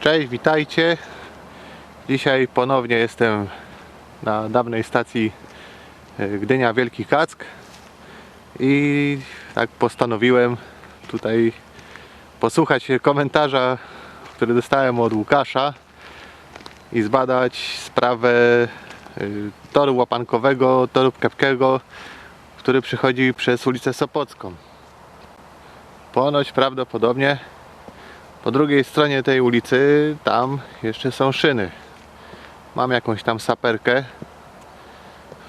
Cześć, witajcie. Dzisiaj ponownie jestem na dawnej stacji e, Gdynia Wielki Kack i tak postanowiłem tutaj posłuchać komentarza, który dostałem od Łukasza i zbadać sprawę e, toru łapankowego, toru kepkiego, który przychodzi przez ulicę Sopocką. Ponoć prawdopodobnie po drugiej stronie tej ulicy tam jeszcze są szyny. Mam jakąś tam saperkę.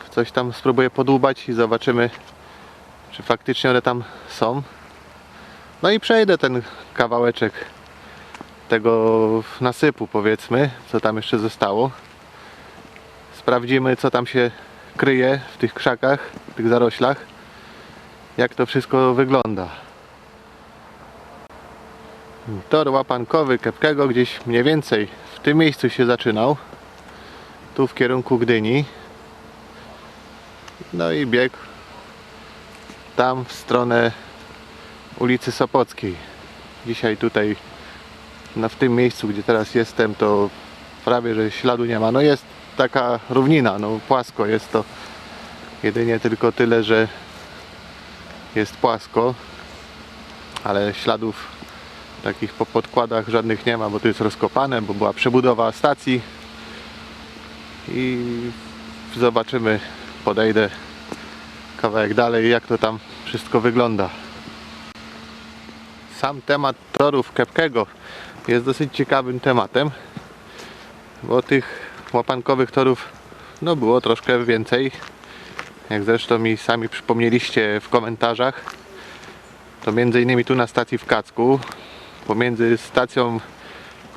Coś tam spróbuję podłubać i zobaczymy czy faktycznie one tam są. No i przejdę ten kawałeczek tego nasypu powiedzmy, co tam jeszcze zostało. Sprawdzimy co tam się kryje w tych krzakach, w tych zaroślach. Jak to wszystko wygląda. Tor łapankowy Kepkego gdzieś mniej więcej w tym miejscu się zaczynał. Tu w kierunku Gdyni. No i bieg tam w stronę ulicy Sopockiej. Dzisiaj tutaj no w tym miejscu, gdzie teraz jestem, to prawie że śladu nie ma. No jest taka równina, no płasko jest to. Jedynie tylko tyle, że jest płasko, ale śladów takich po podkładach żadnych nie ma, bo tu jest rozkopane, bo była przebudowa stacji. I zobaczymy, podejdę kawałek dalej, jak to tam wszystko wygląda. Sam temat torów Kepkego jest dosyć ciekawym tematem, bo tych łapankowych torów no było troszkę więcej, jak zresztą mi sami przypomnieliście w komentarzach, to między innymi tu na stacji w Kacku pomiędzy stacją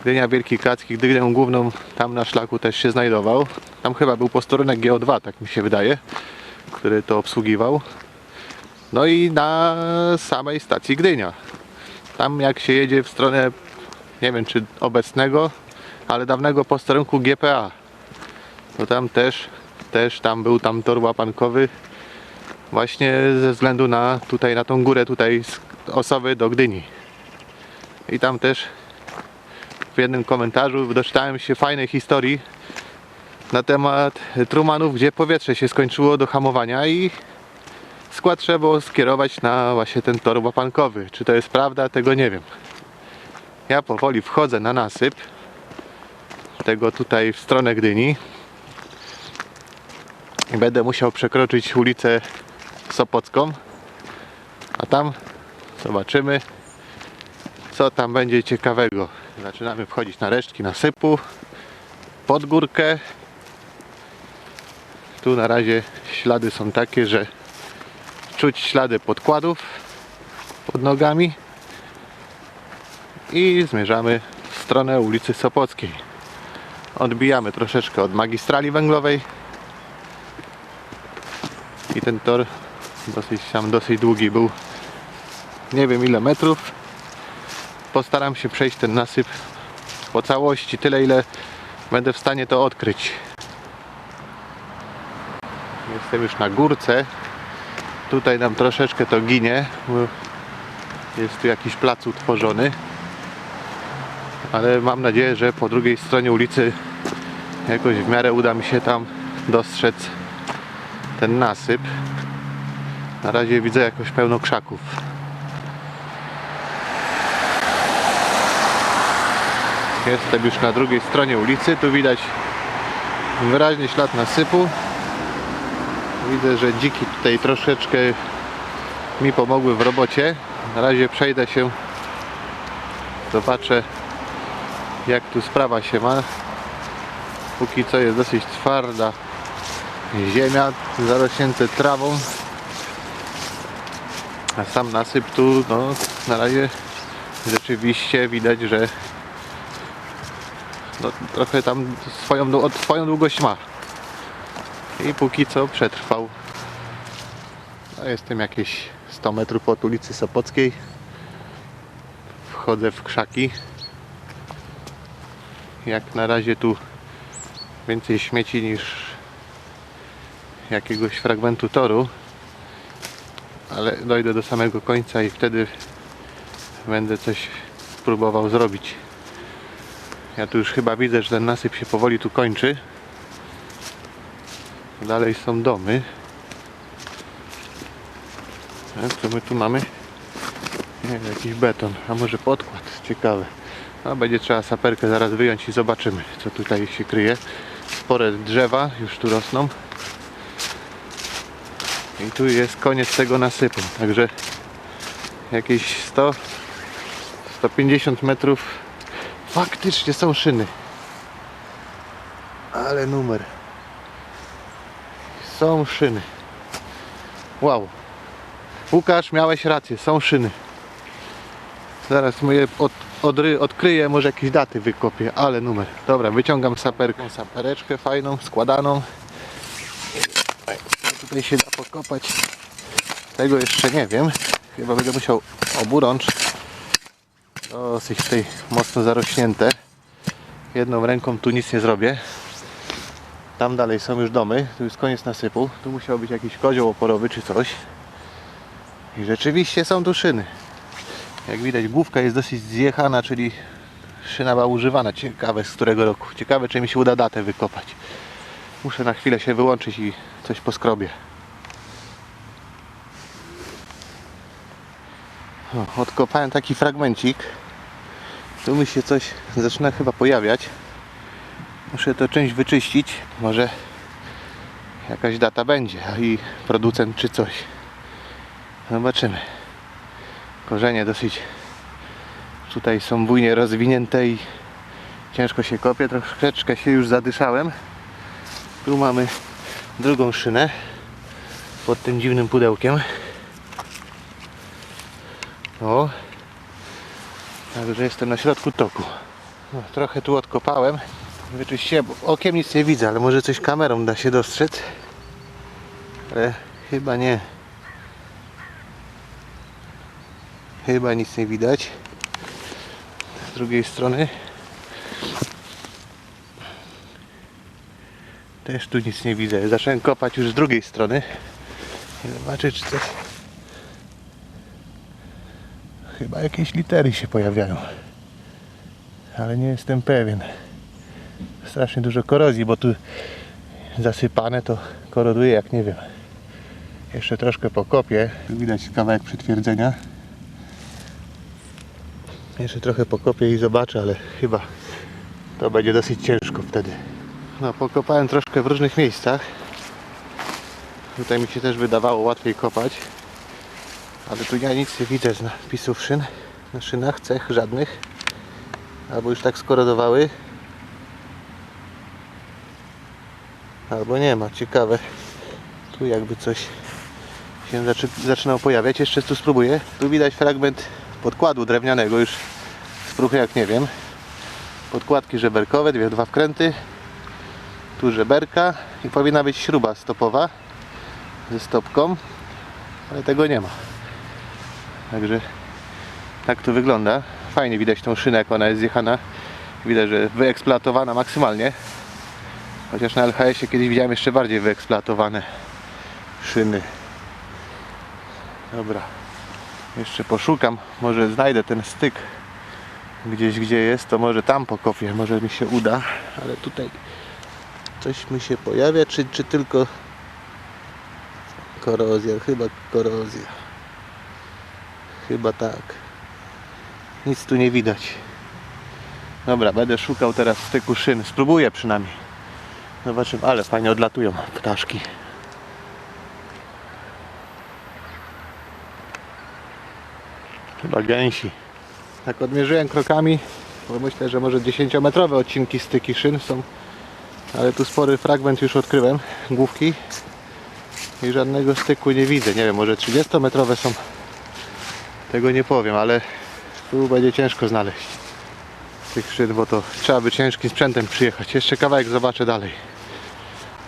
Gdynia Wielki Kack i Gdynią Główną tam na szlaku też się znajdował. Tam chyba był posterunek GO2, tak mi się wydaje, który to obsługiwał. No i na samej stacji Gdynia. Tam jak się jedzie w stronę, nie wiem czy obecnego, ale dawnego posterunku GPA, to tam też, też tam był tam tor łapankowy właśnie ze względu na tutaj na tą górę tutaj z Osowy do Gdyni. I tam też w jednym komentarzu doczytałem się fajnej historii na temat Trumanów, gdzie powietrze się skończyło do hamowania i skład trzeba było skierować na właśnie ten tor łapankowy. Czy to jest prawda, tego nie wiem. Ja powoli wchodzę na nasyp tego tutaj w stronę Gdyni i będę musiał przekroczyć ulicę Sopocką a tam zobaczymy co tam będzie ciekawego. Zaczynamy wchodzić na resztki nasypu, pod górkę. Tu na razie ślady są takie, że czuć ślady podkładów pod nogami i zmierzamy w stronę ulicy Sopockiej. Odbijamy troszeczkę od magistrali węglowej i ten tor dosyć tam dosyć długi był nie wiem ile metrów postaram się przejść ten nasyp po całości, tyle ile będę w stanie to odkryć. Jestem już na górce. Tutaj nam troszeczkę to ginie, bo jest tu jakiś plac utworzony. Ale mam nadzieję, że po drugiej stronie ulicy jakoś w miarę uda mi się tam dostrzec ten nasyp. Na razie widzę jakoś pełno krzaków. Jestem już na drugiej stronie ulicy. Tu widać wyraźnie ślad nasypu. Widzę, że dziki tutaj troszeczkę mi pomogły w robocie. Na razie przejdę się, zobaczę jak tu sprawa się ma. Póki co jest dosyć twarda ziemia, zarośnięte trawą. A sam nasyp tu, no, na razie rzeczywiście widać, że no, trochę tam swoją, swoją długość ma. I póki co przetrwał. No, jestem jakieś 100 metrów od ulicy Sopockiej. Wchodzę w krzaki. Jak na razie tu więcej śmieci niż jakiegoś fragmentu toru. Ale dojdę do samego końca i wtedy będę coś próbował zrobić. Ja tu już chyba widzę, że ten nasyp się powoli tu kończy. Dalej są domy. Co my tu mamy? Nie jakiś beton, a może podkład, ciekawe. A będzie trzeba saperkę zaraz wyjąć i zobaczymy, co tutaj się kryje. Spore drzewa już tu rosną. I tu jest koniec tego nasypu, także jakieś 100 150 metrów faktycznie są szyny. Ale numer. Są szyny. Wow. Łukasz, miałeś rację, są szyny. Zaraz mu je od, odkryję, może jakieś daty wykopię, ale numer. Dobra, wyciągam saperką, sapereczkę fajną, składaną. Co Tutaj się da pokopać. Tego jeszcze nie wiem. Chyba będę musiał oburącz. Dosyć tutaj mocno zarośnięte. Jedną ręką tu nic nie zrobię. Tam dalej są już domy. Tu jest koniec nasypu. Tu musiał być jakiś kozioł oporowy czy coś. I rzeczywiście są tu szyny. Jak widać główka jest dosyć zjechana, czyli szyna była używana. Ciekawe z którego roku. Ciekawe czy mi się uda datę wykopać. Muszę na chwilę się wyłączyć i coś poskrobię. Odkopałem taki fragmencik. Tu mi się coś zaczyna chyba pojawiać. Muszę tę część wyczyścić. Może jakaś data będzie i producent czy coś. Zobaczymy. Korzenie dosyć tutaj są bujnie rozwinięte i ciężko się kopie. Troszeczkę się już zadyszałem. Tu mamy drugą szynę pod tym dziwnym pudełkiem. O, także jestem na środku toku. No, trochę tu odkopałem. Wyczyściłem, okiem nic nie widzę, ale może coś kamerą da się dostrzec. Ale chyba nie. Chyba nic nie widać. Z drugiej strony też tu nic nie widzę. Zacząłem kopać już z drugiej strony. Zobaczę czy coś Chyba jakieś litery się pojawiają. Ale nie jestem pewien. Strasznie dużo korozji, bo tu zasypane to koroduje jak nie wiem. Jeszcze troszkę pokopię. Tu widać kawałek przytwierdzenia. Jeszcze trochę pokopię i zobaczę, ale chyba to będzie dosyć ciężko wtedy. No, pokopałem troszkę w różnych miejscach. Tutaj mi się też wydawało łatwiej kopać. Ale tu ja nic nie widzę z napisów szyn. Na szynach cech żadnych. Albo już tak skorodowały. Albo nie ma. Ciekawe. Tu jakby coś się zaczy, zaczynało pojawiać. Jeszcze tu spróbuję. Tu widać fragment podkładu drewnianego już z pruchy jak nie wiem. Podkładki żeberkowe, dwie, dwa wkręty. Tu żeberka i powinna być śruba stopowa ze stopką, ale tego nie ma. Także tak to wygląda. Fajnie widać tą szynę, jak ona jest zjechana. Widać, że wyeksploatowana maksymalnie. Chociaż na LHS-ie kiedyś widziałem jeszcze bardziej wyeksploatowane szyny. Dobra. Jeszcze poszukam. Może znajdę ten styk gdzieś, gdzie jest. To może tam pokopię. Może mi się uda. Ale tutaj coś mi się pojawia. Czy, czy tylko korozja? Chyba korozja. Chyba tak. Nic tu nie widać. Dobra, będę szukał teraz styku szyn. Spróbuję przynajmniej. Zobaczymy, ale fajnie odlatują ptaszki. Chyba gęsi. Tak odmierzyłem krokami, bo myślę, że może 10-metrowe odcinki styki szyn są. Ale tu spory fragment już odkryłem, główki. I żadnego styku nie widzę. Nie wiem, może 30-metrowe są. Tego nie powiem, ale tu będzie ciężko znaleźć tych szyn, bo to trzeba by ciężkim sprzętem przyjechać. Jeszcze kawałek zobaczę dalej.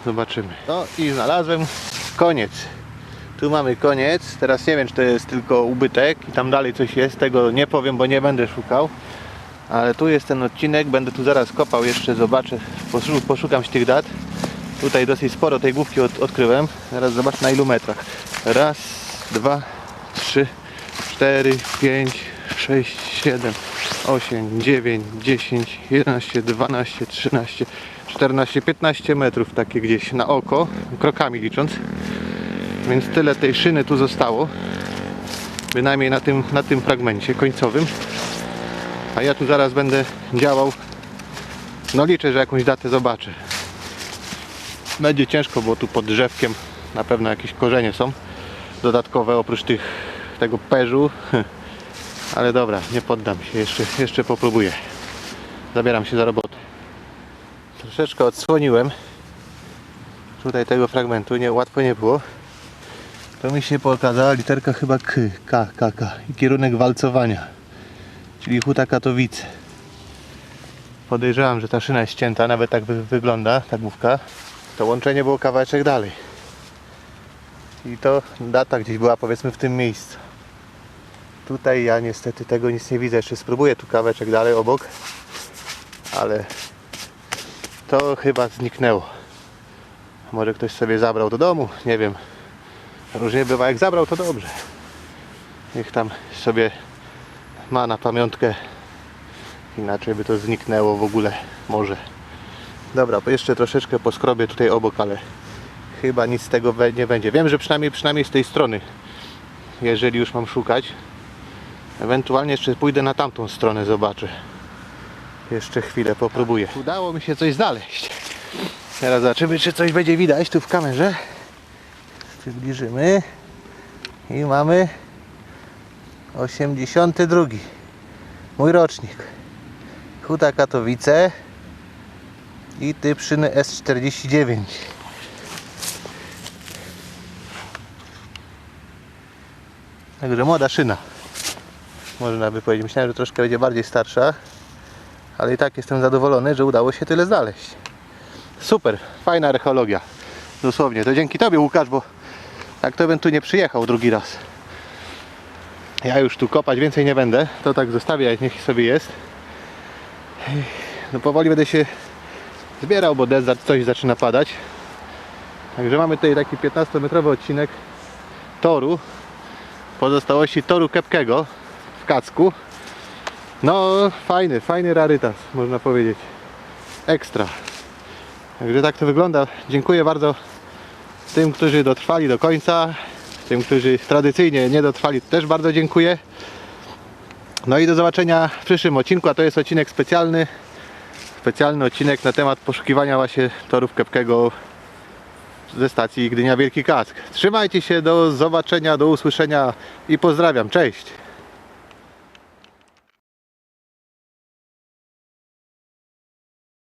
Zobaczymy. No i znalazłem koniec. Tu mamy koniec. Teraz nie wiem, czy to jest tylko ubytek i tam dalej coś jest. Tego nie powiem, bo nie będę szukał. Ale tu jest ten odcinek. Będę tu zaraz kopał jeszcze, zobaczę. poszu- Poszukam z tych dat. Tutaj dosyć sporo tej główki od, odkryłem. Teraz zobacz na ilu metrach. Raz, dwa, trzy, cztery, pięć, 6, 7, 8, 9, 10, 11, 12, 13, 14, 15 metrów takie gdzieś na oko, krokami licząc. Więc tyle tej szyny tu zostało. Bynajmniej na tym, na tym fragmencie końcowym. A ja tu zaraz będę działał. No liczę, że jakąś datę zobaczę. Będzie ciężko, bo tu pod drzewkiem na pewno jakieś korzenie są dodatkowe oprócz tych tego perzu. Ale dobra, nie poddam się, jeszcze, jeszcze popróbuję. Zabieram się za robotę. Troszeczkę odsłoniłem tutaj tego fragmentu, nie, łatwo nie było. To mi się pokazała literka chyba K, K, K, K i kierunek walcowania, czyli Huta Katowice. Podejrzewam, że ta szyna jest ścięta, nawet tak wy, wygląda ta główka. To łączenie było kawałeczek dalej. I to data gdzieś była powiedzmy w tym miejscu. Tutaj ja niestety tego nic nie widzę. Jeszcze spróbuję tu kawałeczek dalej obok. Ale to chyba zniknęło. Może ktoś sobie zabrał do domu, nie wiem. Różnie bywa, jak zabrał to dobrze. Niech tam sobie ma na pamiątkę. Inaczej by to zniknęło w ogóle. Może. Dobra, jeszcze troszeczkę poskrobię tutaj obok, ale chyba nic z tego nie będzie. Wiem, że przynajmniej, przynajmniej z tej strony, jeżeli już mam szukać. Ewentualnie jeszcze pójdę na tamtą stronę, zobaczę. Jeszcze chwilę popróbuję. Udało mi się coś znaleźć. Teraz zobaczymy, czy coś będzie widać tu w kamerze. Przybliżymy. I mamy 82. Mój rocznik. Huta Katowice i typ szyny S49. Także młoda szyna. Można by powiedzieć. Myślałem, że troszkę będzie bardziej starsza. Ale i tak jestem zadowolony, że udało się tyle znaleźć. Super, fajna archeologia. Dosłownie. To dzięki Tobie Łukasz, bo tak to bym tu nie przyjechał drugi raz. Ja już tu kopać więcej nie będę. To tak zostawię, niech sobie jest. No powoli będę się zbierał, bo deszcz coś zaczyna padać. Także mamy tutaj taki 15-metrowy odcinek toru. Pozostałości toru Kepkego Kacku. No fajny, fajny rarytas można powiedzieć. Ekstra. Także tak to wygląda. Dziękuję bardzo tym, którzy dotrwali do końca. Tym, którzy tradycyjnie nie dotrwali, też bardzo dziękuję. No i do zobaczenia w przyszłym odcinku, a to jest odcinek specjalny. Specjalny odcinek na temat poszukiwania właśnie torów Kepkego ze stacji Gdynia Wielki Kask. Trzymajcie się, do zobaczenia, do usłyszenia i pozdrawiam. Cześć!